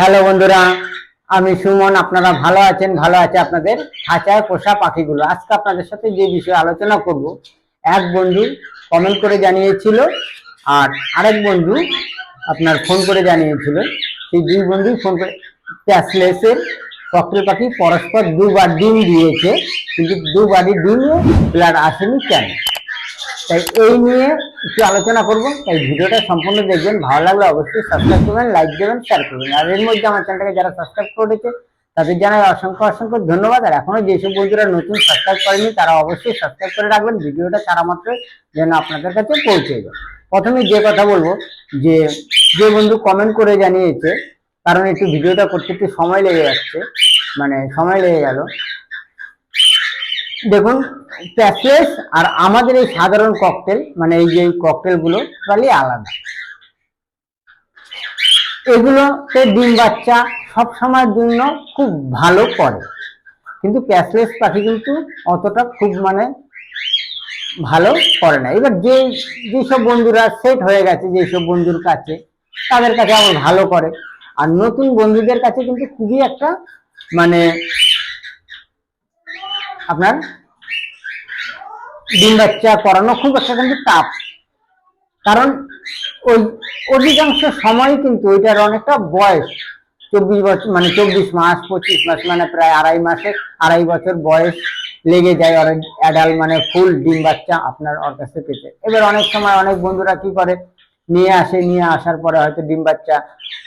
Hello বন্ধুরা, আমি সুমন, আপনারা ভালো আছেন? ভালো আছে আপনাদের? খাঁচায় পোষা পাখিগুলো। আজকে আপনাদের সাথে যে বিষয়ে আলোচনা করব, এক বন্ধু কমেন্ট করে জানিয়েছিল আর আরেক বন্ধু আপনার ফোন করে জানিয়েছিল। সেই দুই বন্ধু ফোন করে ক্যাশলেসের ককটেল পাখি পরস্পর দুবার ডিম দিয়েছে, কিন্তু দুবারই ডিমে ব্লাড আসেনি কেন? তাই এই নিয়ে একটু আলোচনা করব। তাই ভিডিওটা সম্পূর্ণ দেখবেন, ভালো লাগলে অবশ্যই সাবস্ক্রাইব করবেন লাইক দেবেন শেয়ার করবেন। আর এর মধ্যে আমার চ্যানেলটাকে যারা সাবস্ক্রাইব করেছে, তাদের জানাই অসংখ্য অসংখ্য ধন্যবাদ। আর এখনও যেসব বন্ধুরা নতুন সাবস্ক্রাইব করেনি, তারা অবশ্যই সাবস্ক্রাইব করে রাখবেন। ভিডিওটা তারা মাত্র যেন আপনাদের কাছে পৌঁছে যায়। প্রথমে যে কথা বলব, যে যে বন্ধু কমেন্ট করে জানিয়েছে, কারণ একটু ভিডিওটা করতে একটু সময় লেগে যাচ্ছে মানে সময় লেগে গেল দেখুন, প্যাসলেস আর আমাদের এই সাধারণ ককটেল মানে এই যে ককটেলগুলো টোটালি আলাদা। এগুলোতে ডিম বাচ্চা সব সময়ের জন্য খুব ভালো করে। কিন্তু প্যাসলেস পাখি কিন্তু অতটা খুব মানে ভালো করে না। এবার যে, যেসব বন্ধুরা সেট হয়ে গেছে, যেসব বন্ধুর কাছে, তাদের কাছে আবার ভালো করে। আর নতুন বন্ধুদের কাছে কিন্তু খুবই একটা মানে আপনার ডিম বাচ্চা করানো খুব একটা কিন্তু টাফ কারণ ওই অধিকাংশ সময় কিন্তু ওইটার অনেকটা বয়স, চব্বিশ বছর মানে চব্বিশ মাস, পঁচিশ মাস মানে প্রায় আড়াই মাসে আড়াই বছর বয়স লেগে যায় অ্যাডাল মানে ফুল ডিম বাচ্চা আপনার ওর কাছে পেতে। এবার অনেক সময় অনেক বন্ধুরা কি করে, নিয়ে আসে, নিয়ে আসার পরে হয়তো ডিম বাচ্চা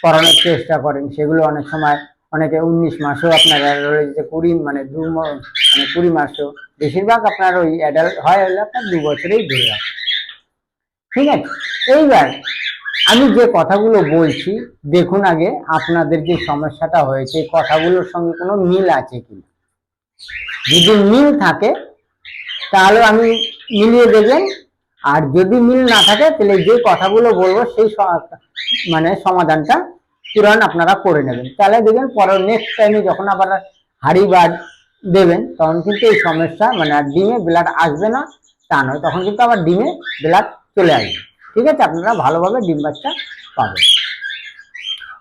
করানোর চেষ্টা করেন, সেগুলো অনেক সময় অনেকে উনিশ মাসও আপনারা রয়েছে কুড়ি মানে দু মানে কুড়ি মাসও বেশিরভাগ আপনার ওই অ্যাডাল্ট হয় হলে আপনার দু বছরেই ধরে রাখে ঠিক আছে? এইবার আমি যে কথাগুলো বলছি, দেখুন আগে আপনাদের যে সমস্যাটা হয়েছে কথাগুলোর সঙ্গে কোনো মিল আছে কিনা যদি মিল থাকে, তাহলে আমি মিলিয়ে দেবেন আর যদি মিল না থাকে, তাহলে যে কথাগুলো বলব, সেই মানে সমাধানটা তুরন্ত আপনারা করে নেবেন। তাহলে দেখবেন পরের নেক্সট টাইমে যখন আবার হাড়ি বা দেবেন, তখন কিন্তু এই সমস্যা মানে আর ডিমে ব্লাড আসবে না, তা নয়। তখন কিন্তু আবার ডিমে ব্লাড চলে আসবে। ঠিক আছে? আপনারা ভালোভাবে ডিম বাচ্চা পাবেন।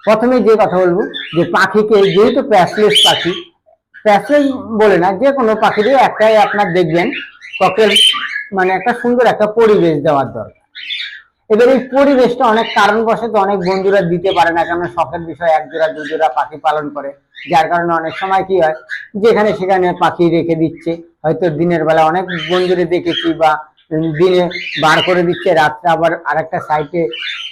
প্রথমে যে কথা বলব, যে পাখিকে, যেহেতু প্যাসলেস পাখি, প্যাসলেস বলে না, যে কোনো পাখিরই একটাই আপনার দেখবেন ককের মানে একটা সুন্দর একটা পরিবেশ দেওয়ার দরকার। এবার এই পরিবেশটা অনেক কারণবশত অনেক বন্ধুরা দিতে পারে না কেন শখের বিষয় এক জোড়া, দু জোড়া পাখি পালন করে। যার কারণে অনেক সময় কি হয়, যেখানে সেখানে পাখি রেখে দিচ্ছে। হয়তো দিনের বেলা অনেক বন্ধুরে দেখেছি বা দিনে বার করে দিচ্ছে, রাত্রে আবার আরেকটা সাইডে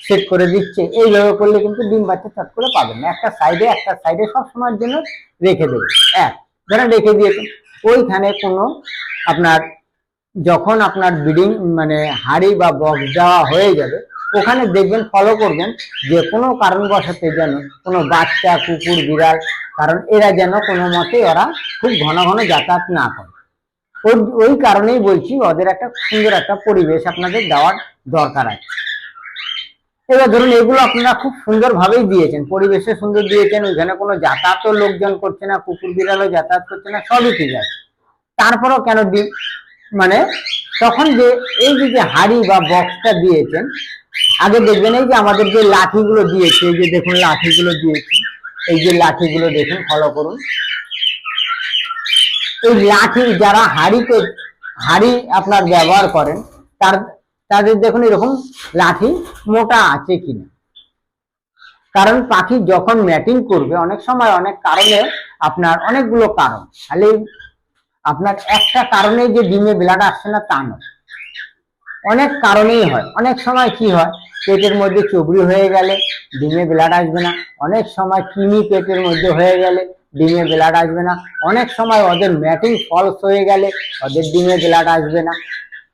সেট করে দিচ্ছে। এইভাবে করলে কিন্তু ডিম বাচ্চা চট করে পাবেন না। একটা সাইডে একটা সাইডে সব সময়ের জন্য রেখে দেবে। এক, ধরেন রেখে দিয়েছেন, ওইখানে কোনো আপনার যখন আপনার ব্রিডিং মানে হাড়ি বা বক্স দেওয়া হয়ে যাবে, ওখানে দেখবেন ফলো করবেন যে কোনো কারণবশত যেন কোনো বাচ্চা, কুকুর, বিড়াল, কারণ এরা যেন কোনো মতে ওরা খুব ঘন ঘন যাতায়াত না করে। ওই কারণেই বলছি, ওদের একটা সুন্দর একটা পরিবেশ আপনাদের দেওয়ার দরকার আছে। এবার ধরুন, এগুলো আপনারা খুব সুন্দর ভাবেই দিয়েছেন, পরিবেশে সুন্দর দিয়েছেন, ওইখানে কোনো যাতায়াতও লোকজন করছে না, কুকুর, বিড়ালও যাতায়াত করছে না, সবই ঠিক আছে। তারপরেও কেন দি মানে তখন যে এই যে যে হাড়ি বা বক্সটা দিয়েছেন, আগে দেখবেন এই যে আমাদের যে লাঠিগুলো দিয়েছে, এই যে দেখুন লাঠিগুলো দিয়েছে, এই যে লাঠিগুলো দেখুন ফলো করুন। এই লাঠি যারা হাড়িতে, হাড়ি আপনার ব্যবহার করেন, তার, তাদের দেখুন এরকম লাঠি মোটা আছে কিনা। কারণ পাখি যখন ম্যাটিং করবে, অনেক সময় অনেক কারণে আপনার অনেকগুলো কারণ। খালি আপনার একটা কারণে যে ডিমে ব্লাড আসছে না, তা নয়। অনেক কারণেই হয়। অনেক সময় কি হয়? পেটের মধ্যে চবড়ি হয়ে গেলে ডিমে ব্লাড আসবে না। অনেক সময় কিমি পেটের মধ্যে হয়ে গেলে ডিমে ব্লাড আসবে না। অনেক সময় ওদের ম্যাটিং ফলস হয়ে গেলে ওদের ডিমে ব্লাড আসবে না।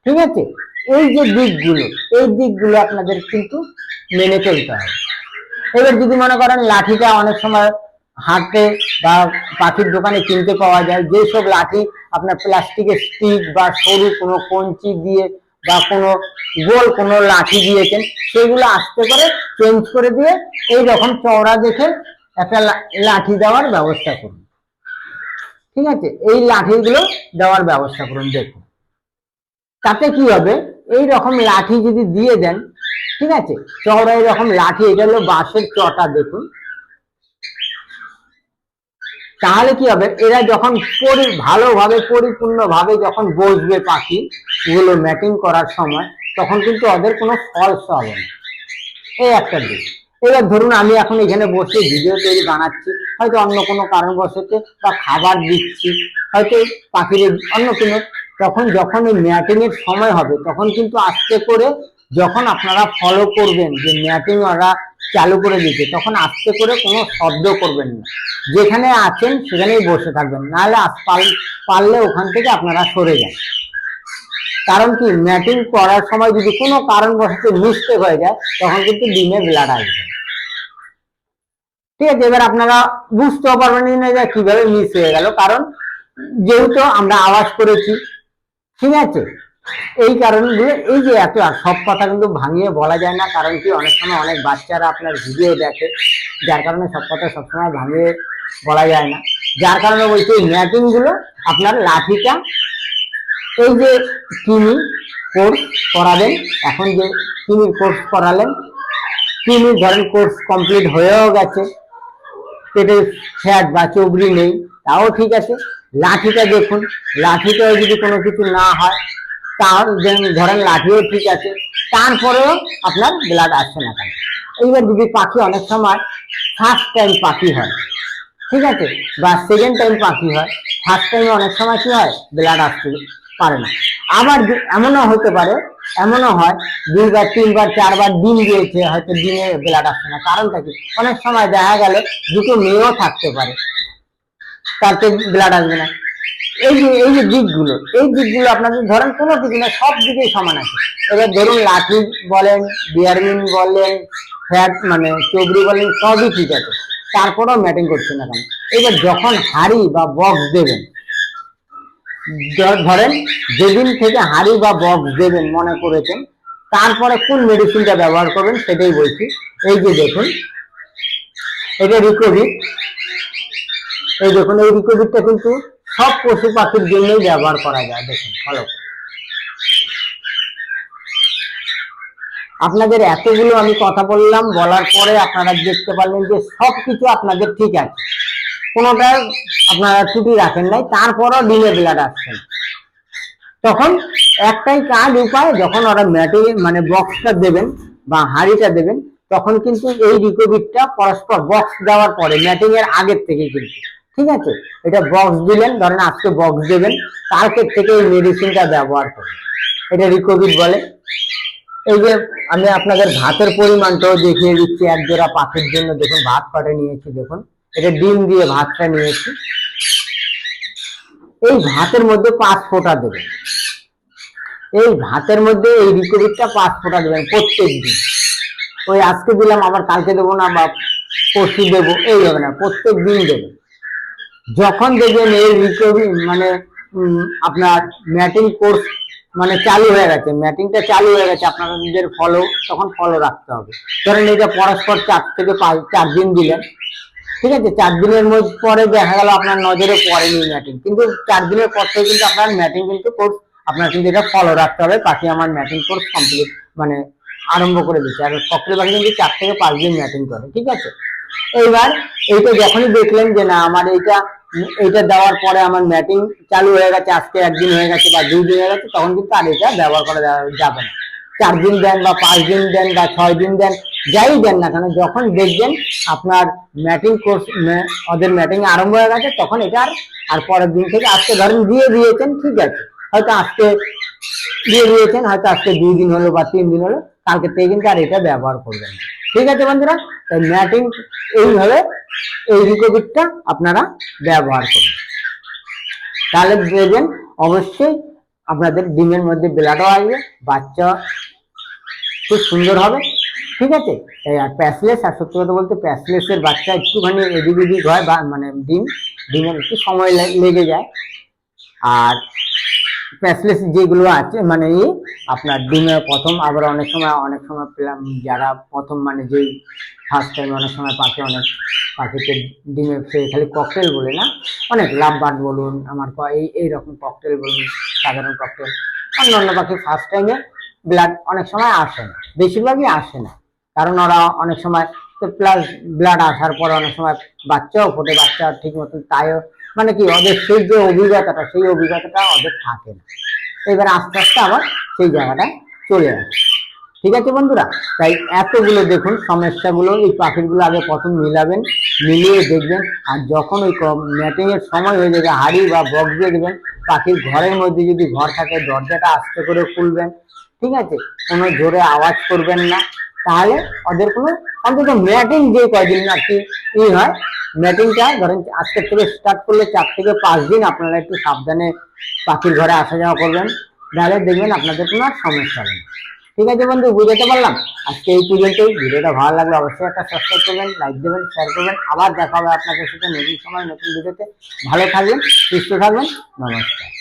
ঠিক আছে? এই যে দিকগুলো, এই দিকগুলো আপনাদের কিন্তু মেনে চলতে হবে। এবার যদি মনে করেন লাঠিটা অনেক সময় হাটে বা পাখির দোকানে কিনতে পাওয়া যায়। যেসব লাঠি আপনার প্লাস্টিকের স্টিক বা সরু কোনো কঞ্চি দিয়ে বা কোনো গোল কোনো লাঠি দিয়েছেন, সেগুলো আস্তে করে চেঞ্জ করে দিয়ে এই রকম চওড়া দেখে একটা লাঠি দেওয়ার ব্যবস্থা করুন। ঠিক আছে? এই লাঠিগুলো দেওয়ার ব্যবস্থা করুন, দেখুন। তাতে কি হবে? এই রকম লাঠি যদি দিয়ে দেন, ঠিক আছে? চওড়া এরকম লাঠি, এটা হলো বাঁশের চটা, দেখুন। তাহলে কি হবে? এরা যখন পরি, ভালোভাবে, পরিপূর্ণভাবে যখন বসবে পাখি গুলো ম্যাটিং করার সময়, তখন কিন্তু ওদের কোনো ফলস হবে না। এই একটা দিক। এবার ধরুন আমি এখন এখানে বসে ভিডিও তৈরি বানাচ্ছি, হয়তো অন্য কোনো কারণবশত বা খাবার দিচ্ছি, হয়তো পাখির অন্য কোনো, তখন যখন এই ম্যাটিংয়ের সময় হবে, তখন কিন্তু আস্তে করে যখন আপনারা ফলো করবেন যে ম্যাটিং ওরা চালু করে দিচ্ছে তখন আস্তে করে কোনো শব্দ করবেন না। যেখানে আছেন সেখানেই বসে থাকবেন, নাহলে পারলে ওখান থেকে আপনারা সরে যান। কারণ কি ম্যাটিং করার সময় যদি কোনো কারণবশত মিস্টেক হয়ে যায়, তখন কিন্তু ডিমে ব্লাড আসবে। ঠিক আছে, এবার আপনারা বুঝতেও পারবেন না যে কীভাবে মিস হয়ে গেল। কারণ যেহেতু আমরা আওয়াজ করেছি, ঠিক আছে? এই কারণগুলো এই যে এত সব কথা কিন্তু ভাঙিয়ে বলা যায় না, কারণ কি, অনেক সময় অনেক বাচ্চারা আপনার ভিডিও দেখে, যার কারণে সব কথা সবসময় ভাঙিয়ে বলা যায় না। যার কারণে বলছি, এই ম্যাটিংগুলো আপনার লাঠিটা, এই যে কিমি কোর্স করাবেন এখন যে কিমি কোর্স করালেন কিমি ধরেন কোর্স কমপ্লিট হয়েও গেছে, পেটে ফ্যাট বা চবড়ি নেই, তাও ঠিক আছে। লাঠিটা দেখুন, লাঠিটাও যদি কোনো কিছু না হয় যেমন ধরেন লাঠিও ঠিক আছে, তারপরেও আপনার ব্লাড আসছে না কেন? এইবার যদি পাখি অনেক সময় ফার্স্ট টাইম পাখি হয়, ঠিক আছে, বা সেকেন্ড টাইম পাখি হয় ফার্স্ট টাইমে অনেক সময় কি হয় ব্লাড আসতে পারে না। আবার এমনও হতে পারে, এমনও হয়, দুইবার, তিনবার, চারবার ডিম দিয়েছে, হয়তো ডিমে ব্লাড আসছে না। কারণটা কি? অনেক সময় দেখা গেল দুটো মেয়েও থাকতে পারে তাতে ব্লাড আসবে না। এই যে এই যে দিকগুলো, এই দিকগুলো আপনাদের ধরেন কোনো কিছু না, সব দিকেই সমান আছে। এবার ধরুন লাঠি বলেন বিয়ারমিন বলেন, ফ্যাট মানে চবড়ি বলেন, সবই ঠিক আছে। তারপরেও ম্যাটিং করছে না কেন? এবার যখন হাড়ি বা বক্স দেবেন ধরেন যেদিন থেকে হাড়ি বা বক্স দেবেন মনে করেছেন, তারপরে কোন মেডিসিনটা ব্যবহার করবেন সেটাই বলছি। এই যে দেখুন, এটা রিকোভিট এই দেখুন, এই রিকোভিটটা কিন্তু সব পশু পাখির জন্যই ব্যবহার করা যায়, দেখুন ফলো আপনাদের এতগুলো আমি কথা বললাম, বলার পরে আপনারা দেখতে পারলেন যে সব কিছু আপনাদের ঠিক আছে কোনোটা আপনারা ত্রুটি রাখেন নাই, তারপরও ডিমে ব্লাড আসছে না। তখন একটাই কাজ, উপায়, যখন ওরা ম্যাটে মানে বক্সটা দেবেন বা হাঁড়িটা দেবেন, তখন কিন্তু এই রিকোভিটটা পরস্পর বক্স দেওয়ার পরে ম্যাটিং এর আগের থেকে কিন্তু ঠিক আছে? এটা বক্স দিলেন, ধরেন আজকে বক্স দেবেন, কালকে থেকে এই মেডিসিনটা ব্যবহার করবেন এটা রিকোভিড বলে। এই যে আমি আপনাদের ভাতের পরিমাণটাও দেখিয়ে দিচ্ছি, এক জোড়া পাখির জন্য দেখুন, ভাত পাটে নিয়েছি দেখুন। এটা ডিম দিয়ে ভাতটা নিয়েছি। এই ভাতের মধ্যে পাঁচ ফোঁটা দেবেন। এই ভাতের মধ্যে এই রিকোভিডটা পাঁচ ফোঁটা দেবেন প্রত্যেক দিন। ওই আজকে দিলাম, আবার কালকে দেবো না, বা পরশু দেবো, এই হবে না, প্রত্যেক দিন দেবেন। যখন দেখবেন এই রিকভারি মানে আপনার ম্যাটিং কোর্স মানে চালু হয়ে গেছে ম্যাটিংটা চালু হয়ে গেছে, আপনারা নিজের ফলো তখন ফলো রাখতে হবে। ধরেন এটা পরস্পর চার থেকে পাঁচ, চার দিন দিলেন, ঠিক আছে? চার দিনের মধ্যে পরে দেখা গেল আপনার নজরে পড়েনি ম্যাটিং কিন্তু চার দিনের পর থেকে কিন্তু আপনার ম্যাটিং কিন্তু কোর্স আপনার কিন্তু এটা ফলো রাখতে হবে পাখি আমার ম্যাটিং কোর্স কমপ্লিট মানে আরম্ভ করে দিচ্ছে। আর ককটেল পাখি কিন্তু চার থেকে পাঁচ দিন ম্যাটিং করে, ঠিক আছে? এইবার এইটা যখনই দেখলেন যে না, আমার এইটা এইটা দেওয়ার পরে আমার ম্যাটিং চালু হয়ে গেছে, আজকে একদিন হয়ে গেছে বা দুই দিন হয়ে গেছে, তখন কিন্তু আর এটা ব্যবহার করা যাবে না। চার দিন দেন বা পাঁচ দিন দেন বা ছয় দিন দেন, যাই দেন না কেন, যখন দেখবেন আপনার ম্যাটিং কোর্স ওদের ম্যাটিং আরম্ভ হয়ে গেছে, তখন এটা আর আর পরের দিন থেকে আজকে ধরেন দিয়ে দিয়েছেন, ঠিক আছে। হয়তো আজকে দিয়ে দিয়েছেন, হয়তো আজকে দুই দিন হলো বা তিন দিন হলো, কালকে থেকে কিন্তু আর এটা ব্যবহার করবেন না। ঠিক আছে বন্ধুরা? তাই ম্যাটিং এইভাবে এই রিকোভিটটা আপনারা ব্যবহার করবেন তাহলে দেখবেন অবশ্যই আপনাদের ডিমের মধ্যে ব্লাডও আসবে বাচ্চা খুব সুন্দর হবে। ঠিক আছে? এই আর প্যাসলেস, আর সত্যি কথা বলতে প্যাসলেসের বাচ্চা একটুখানি এদিক ওদিক হয় বা মানে ডিম, ডিমের একটু সময় লেগে যায়। আর প্যাসলেস যেগুলো আছে মানে আপনার ডিমে প্রথম, আবার অনেক সময় অনেক সময় যারা প্রথম মানে যেই ফার্স্ট টাইম অনেক সময় পাখি অনেক পাখিতে ডিমে সে খালি ককটেল বলে না, অনেক লাভ বার্ড বলুন, আমার এই এইরকম ককটেল বলুন, সাধারণ ককটেল অন্য অন্য পাখি ফার্স্ট টাইমে ব্লাড অনেক সময় আসে না, বেশিরভাগই আসে না, কারণ ওরা অনেক সময় তো প্লাস ব্লাড আসার পর অনেক সময় বাচ্চাও ফোটে, বাচ্চা ঠিক মতন তাইও মানে কি, ওদের সেই যে অভিজ্ঞতাটা, সেই অভিজ্ঞতাটা ওদের থাকে না। এবার আস্তে আস্তে আবার সেই জায়গাটায় চলে আসে। ঠিক আছে বন্ধুরা? তাই এতগুলো দেখুন, সমস্যাগুলো, এই পাখিগুলো আগে প্রথম মিলাবেন, মিলিয়ে দেখবেন, আর যখন ওই ম্যাটিং এর সময় হয়ে যাবে, হাড়ি বা বক্স দিয়ে দেবেন, পাখির ঘরের মধ্যে যদি ঘর থাকে, দরজাটা আস্তে করে খুলবেন, ঠিক আছে? কোনো জোরে আওয়াজ করবেন না। তাহলে ওদের কোনো অন্তত ম্যাটিং যে কয়দিন আর কি ই হয় ম্যাটিংটা ধরেন আজকের থেকে স্টার্ট করলে চার থেকে পাঁচ দিন আপনারা একটু সাবধানে পাখির ঘরে আসা যাওয়া করবেন। তাহলে দেখবেন আপনাদের কোনো সমস্যা হবে ঠিক আছে বন্ধু, বুঝাতে পারলাম? আজকে এই পর্যন্তই। ভিডিওটা ভালো লাগলে অবশ্যই একটা সাবস্ক্রাইব করবেন লাইক দেবেন শেয়ার করবেন। আবার দেখা হবে আপনাদের সাথে নতুন সময়, নতুন ভিডিওতে। ভালো থাকবেন, সুস্থ থাকবেন। নমস্কার।